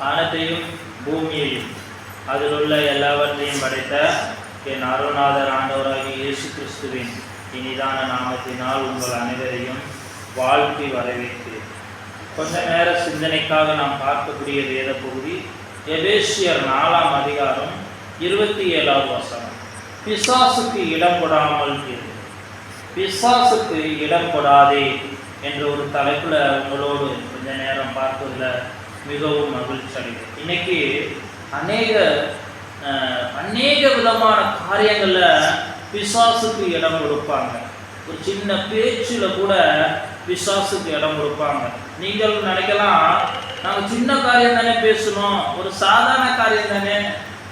வானத்தையும் பூமியையும் அதில் உள்ள எல்லாவற்றையும் படைத்த என் அருணாதர் ஆண்டவராகி இயேசு கிறிஸ்துவின் இனிதான நாமத்தினால் உங்கள் அனைவரையும் வாழ்த்தி வரவேற்கிறேன். கொஞ்ச நேர சிந்தனைக்காக நாம் பார்க்கக்கூடிய வேத பகுதி எபேசியர் நாலாம் அதிகாரம் இருபத்தி ஏழாவது வசனம். பிசாசுக்கு இடம் கொடாமல் இரு. பிசாசுக்கு இடம் கொடாதே என்ற ஒரு தலைப்பில் உங்களோடு கொஞ்ச நேரம் பார்ப்பதில் மிகவும் மகிழ்ச்சி அடைகிறேன் இன்னைக்கு அநேக அநேக விதமான காரியங்களில் பிசாசுக்கு இடம் கொடுப்பாங்க. ஒரு சின்ன பேச்சில் கூட பிசாசுக்கு இடம் கொடுப்பாங்க. நீங்கள் நினைக்கலாம் நாங்கள் சின்ன காரியம் தானே பேசணும் ஒரு சாதாரண காரியம் தானே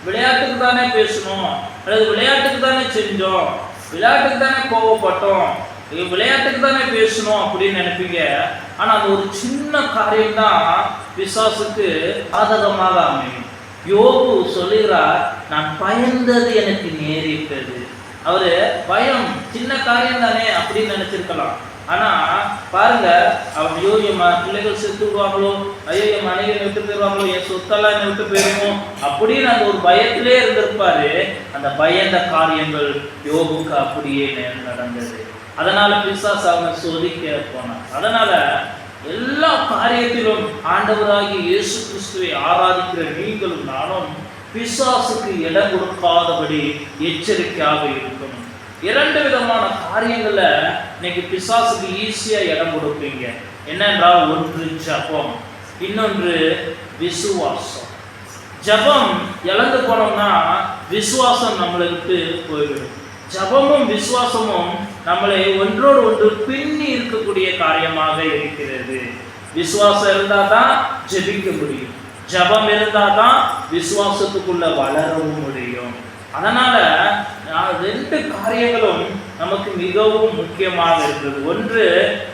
விளையாட்டுக்கு தானே பேசணும் அல்லது விளையாட்டுக்கு தானே செஞ்சோம் விளையாட்டுக்கு தானே கோவப்பட்டோம் இது விளையாட்டுக்கு தானே பேசணும் அப்படின்னு நினைப்பீங்க. ஆனா அது ஒரு சின்ன காரியம் தான் விசுவாசுக்கு பாதகமாக அமையும். யோபு சொல்லுகிறார் நான் பயந்தது எனக்கு நேரிட்டது. அவரு பயம் சின்ன காரியம் தானே அப்படின்னு நினைச்சிருக்கலாம். ஆனா பாருங்க அவன் ஐயோ என் ம- பிள்ளைகள் செத்துடுவாங்களோ ஐயோ என் மனைவி விட்டு போயிடுவாங்களோ என் சொத்தெல்லாம் என்னை விட்டு போயிருமோ அப்படின்னு அந்த ஒரு பயத்திலே இருந்திருப்பாரு. அந்த பயந்த காரியங்கள் யோகுக்கு அப்படியே நடந்தது. அதனால பிசாஸ் அவனை சோதிக்க போனான் அதனால எல்லா காரியத்திலும் ஆண்டவராகிய இயேசு கிறிஸ்துவை ஆராதிக்கிற நீங்களும் நானும் பிசாசுக்கு இடம் கொடுக்காதபடி எச்சரிக்கையாக இருக்கணும். இரண்டு விதமான காரியங்களை இன்னைக்கு பிசாசுக்கு ஈஸியாக இடம் கொடுப்பீங்க. என்னென்றால் ஒன்று ஜபம் இன்னொன்று விசுவாசம். ஜபம் இழந்து போனோம்னா விசுவாசம் நம்மளுக்கு போயிடும் போய்விடும். ஜபமும் விசுவாசமும் நம்மளை ஒன்றோடு ஒன்று பின்னி இருக்கக்கூடிய காரியமாக இருக்கிறது. விசுவாசம் இருந்தால் தான் ஜெபிக்க முடியும். ஜபம் இருந்தால் தான் விசுவாசத்துக்குள்ள வளரவும் முடியும். அதனால நான் ரெண்டு காரியங்களும் நமக்கு மிகவும் முக்கியமாக இருக்கிறது ஒன்று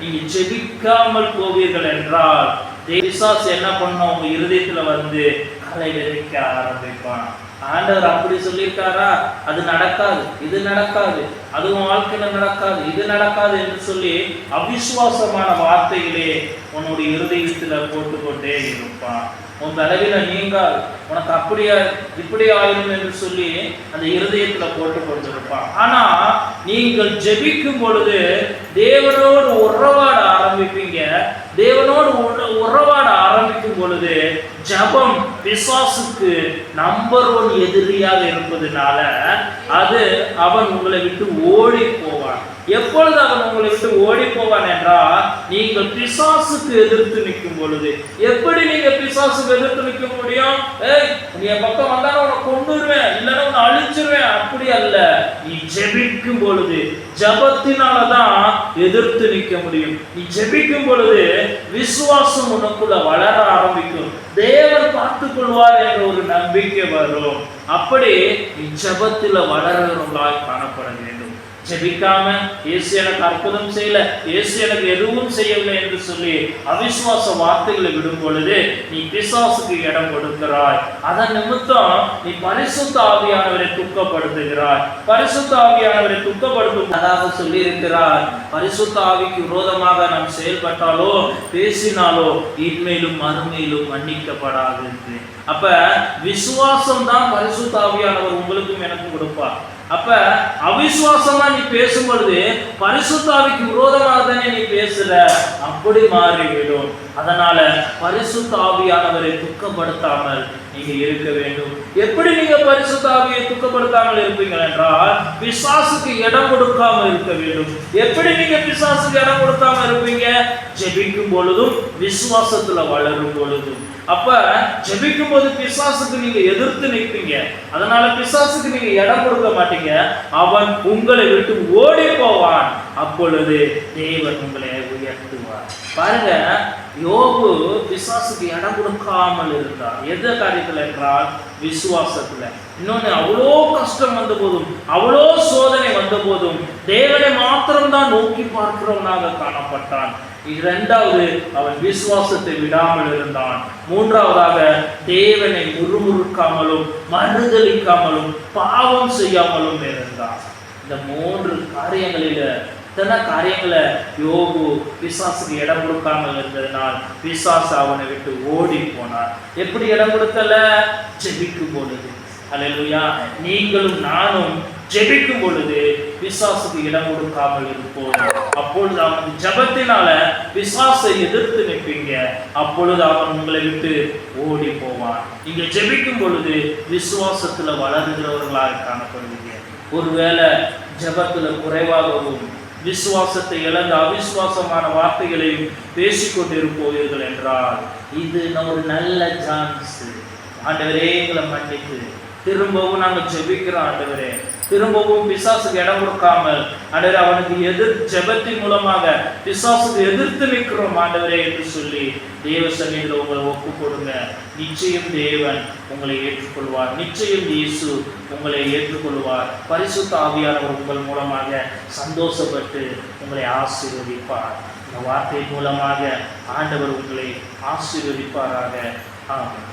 நீங்க ஜெபிக்காமல் போவீர்கள் என்றால் தேவிசாஸ் என்ன பண்ணும்? உங்க இருதயத்துல வந்து கலை விதைக்க ஆரம்பிப்பான். ஆண்டவர் அப்படி சொல்லியிருக்காரா? அது நடக்காது இது நடக்காது அதுவும் உன் வாழ்க்கையில நடக்காது இது நடக்காது என்று சொல்லி அவிசுவாசமான வார்த்தைகளே உன்னுடைய இருதயத்துல போட்டுக்கொண்டே இருப்பான். உன் தலைவில நீங்காது உனக்கு அப்படியா இப்படி ஆயிரும் என்று சொல்லி அந்த இருதயத்துல போட்டு கொண்டிருப்பான் ஆனா நீங்கள் ஜெபிக்கும் பொழுது தேவனோடு உறவாட ஆரம்பிப்பீங்க. தேவனோடு உறவாட ஆரம்பிக்கும் பொழுது ஜபம் பிசாசுக்கு நம்பர் ஒன் எதிரியாக இருப்பதுனால அது அவன் உங்களை விட்டு ஓடி போவான். எப்பொழுது அவன் உங்களை விட்டு ஓடி போவான் என்றால் நீங்கள் பிசாசுக்கு எதிர்த்து நிற்கும் பொழுது. எப்படி நீங்க பிசாசுக்கு எதிர்த்து நிற்க முடியும்? ஏய் நீ என் பக்கம் வந்தாலும் உன்னை கொண்டுருவேன் இல்லைன்னா உன்னை அழிச்சிருவேன். அப்படி அல்ல. நீ ஜெபிக்கும் பொழுது ஜபத்தினாலதான் எதிர்த்து நிற்க முடியும். நீ ஜெபிக்கும் பொழுது விசுவாசம் உனக்குள்ள வளர ஆரம்பிக்கும். தேவர் பார்த்து கொள்வார் என்ற ஒரு நம்பிக்கை வரும். அப்படி இச்சபத்தில் ஜபத்துல வளர்கிறவர்களாய் காணப்பட வேண்டும். ஜெபிக்காம இயேசு எனக்கு அற்புதம் செய்யல இயேசு எனக்கு எதுவும் செய்யவில்லை என்று சொல்லி அவிசுவாச வார்த்தைகளை விடும் பொழுது நீ பிசாசுக்கு இடம் கொடுக்கிறாய். அதன் நிமித்தம் நீ பரிசுத்த ஆவியானவரை துக்கப்படுத்துகிறாய். பரிசுத்த ஆவியானவரை துக்கப்படுத்தும் அதாக சொல்லி இருக்கிறார் பரிசுத்த ஆவிக்கு விரோதமாக நாம் செயல்பட்டாலோ பேசினாலோ இன்மையிலும் மறுமையிலும் மன்னிக்கப்படாது என்று. அப்ப விசுவாசம் தான் பரிசுத்த ஆவியானவர் உங்களுக்கும் எனக்கும் கொடுப்பார். அப்ப அவிசுவாசமா நீ பேசும் பொழுது பரிசுத்தாவிக்கு விரோதமாக தானே நீ பேசுற? அப்படி மாறிவிடும். அதனால பரிசு தாவியானவரை துக்கப்படுத்தாமல் நீங்க இருக்க வேண்டும். எப்படி நீங்க பரிசு தாவியை துக்கப்படுத்தாமல் இருப்பீங்கள் என்றால் பிசாசுக்கு இடம் கொடுக்காம இருக்க வேண்டும். எப்படி நீங்க பிசாசுக்கு இடம் கொடுக்காம இருப்பீங்க? ஜெபிக்கும் பொழுதும் விசுவாசத்துல வளரும் பொழுதும். அப்ப ஜெபிக்கும் போது பிசாசுக்கு நீங்க எதிர்த்து நிற்பீங்க. அதனால பிசாசுக்கு நீங்க இடம் கொடுக்க மாட்டீங்க. அவன் உங்களை விட்டு ஓடி போவான். அப்பொழுது தேவன் உங்களை உயர்த்துவார். பாருங்க யோபு விசுவாசத்துக்கு இடம் கொடுக்காமல் இருந்தார். எந்த காரியத்தில் என்றால் விசுவாசத்துல. இன்னொன்னு அவ்வளோ கஷ்டம் வந்த போதும் அவ்வளோ சோதனை வந்த போதும் தேவனை மாத்திரம்தான் நோக்கி பார்க்கிறவனாக காணப்பட்டான். இரண்டாவது அவன் விசுவாசத்தை விடாமல் இருந்தான். மூன்றாவதாக தேவனை முறுமுறுக்காமலும் மறுதளிக்காமலும் பாவம் செய்யாமலும் இருந்தான். இந்த மூன்று காரியங்களில இத்தனை காரியங்களை யோகு பிசாசுக்கு இடம் கொடுக்காமல் இருந்ததுனால் பிசாசு அவனை விட்டு ஓடி போனார் எப்படி இடம் கொடுக்கல? ஜெபிக்கும் பொழுது. அல்லேலூயா நீங்களும் நானும் ஜெபிக்கும் பொழுது பிசாசுக்கு இடம் கொடுக்காமல் இருப்போம். அப்பொழுது அவன் ஜெபத்தினால பிசாசை எதிர்த்து நிற்பீங்க. அப்பொழுது அவன் உங்களை விட்டு ஓடி போவான் நீங்க ஜெபிக்கும் பொழுது விசுவாசத்துல வளர்கிறவர்களாக காணப்படுவீங்க. ஒருவேளை ஜபத்துல குறைவாகவும் விசுவாசத்தை இழந்த அவிசுவாசமான வார்த்தைகளையும் பேசிக்கொண்டிருப்போவீர்கள் என்றால் இது ஒரு நல்ல சான்ஸ் ஆண்டவரே எங்களை மன்னித்து திரும்பவும் நாங்கள் ஜெபிக்கிறோம் ஆண்டவரே. திரும்பவும் பிசாசுக்கு இடம் கொடுக்காமல் ஆண்டவரே அவனுக்கு எதிர் ஜெபத்தின் மூலமாக பிசாசுக்கு எதிர்த்து நிற்கிறோம் ஆண்டவரே என்று சொல்லி தேவ சன்னிதியில் உங்களை ஒப்பு கொடுங்க. நிச்சயம் தேவன் உங்களை ஏற்றுக்கொள்வார். நிச்சயம் இயேசு உங்களை ஏற்றுக்கொள்வார். பரிசுத்த ஆவியானவர் உங்கள் மூலமாக சந்தோஷப்பட்டு உங்களை ஆசீர்வதிப்பார். இந்த வார்த்தை மூலமாக ஆண்டவர் உங்களை ஆசீர்வதிப்பாராக. ஆமாம்